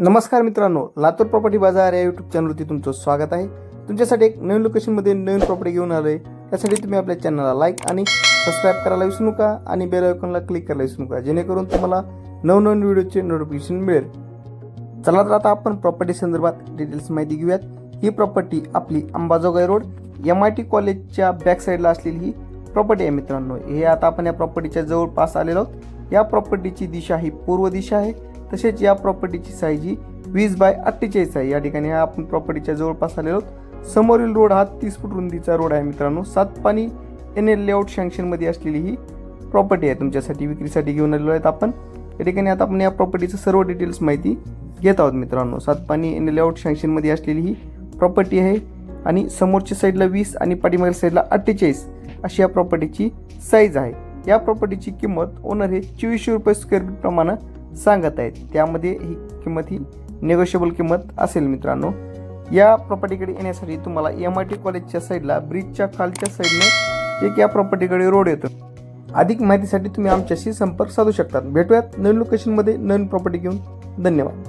नमस्कार मित्रांनो लातूर प्रॉपर्टी बाजार या यूट्यूब चॅनलवरती तुमचं स्वागत आहे. तुमच्यासाठी एक नवीन लोकेशनमध्ये नवीन प्रॉपर्टी घेऊन आलो आहे त्यासाठी तुम्ही आपल्या चॅनलला लाईक आणि सबस्क्राईब करायला विसरू नका आणि बेल आयकॉनला क्लिक करायला विसरू नका. जेणेकरून तुम्हाला नवनवीन व्हिडिओचे नोटिफिकेशन मिळेल. चला तर आता आपण प्रॉपर्टी संदर्भात डिटेल्स माहिती घेऊयात. ही प्रॉपर्टी आपली Ambajogai road M I T कॉलेजच्या बॅक साईडला असलेली ही प्रॉपर्टी आहे मित्रांनो. हे आता आपण या प्रॉपर्टीच्या जवळपास आलेलो आहोत. या प्रॉपर्टीची दिशा ही पूर्व दिशा आहे. तसेच या प्रॉपर्टीची साईज ही वीस बाय अठ्ठेचाळीस आहे. या ठिकाणी हा आपण प्रॉपर्टीच्या जवळपास आलेलो आहोत. समोरील रोड हा तीस फूट रुंदीचा रोड आहे मित्रांनो. सात पाणी एन एल लेआउट शँक्शनमध्ये असलेली ही प्रॉपर्टी आहे. तुमच्यासाठी विक्रीसाठी घेऊन आलेलो आहेत आपण. या ठिकाणी आता आपण या प्रॉपर्टीचं सर्व डिटेल्स माहिती घेत आहोत मित्रांनो. सात पाणी एन लेआउट शँक्शनमध्ये असलेली ही प्रॉपर्टी आहे. आणि समोरच्या साईडला वीस आणि पाठीमागच्या साईडला अठ्ठेचाळीस अशी या प्रॉपर्टीची साईज आहे. या प्रॉपर्टीची किंमत ओनर हे चोवीसशे रुपये स्क्वेअर फीट प्रमाणे सांगत आहेत. त्यामध्ये ही किंमत ही नेगोशिएबल किंमत असेल मित्रांनो. या प्रॉपर्टीकडे येण्यासाठी तुम्हाला एम आय टी कॉलेजच्या साईडला ब्रिजच्या खालच्या साईडने एक या प्रॉपर्टीकडे रोड येतो. अधिक माहितीसाठी तुम्ही आमच्याशी संपर्क साधू शकतात. भेटूयात नवीन लोकेशनमध्ये नवीन प्रॉपर्टी घेऊन. धन्यवाद.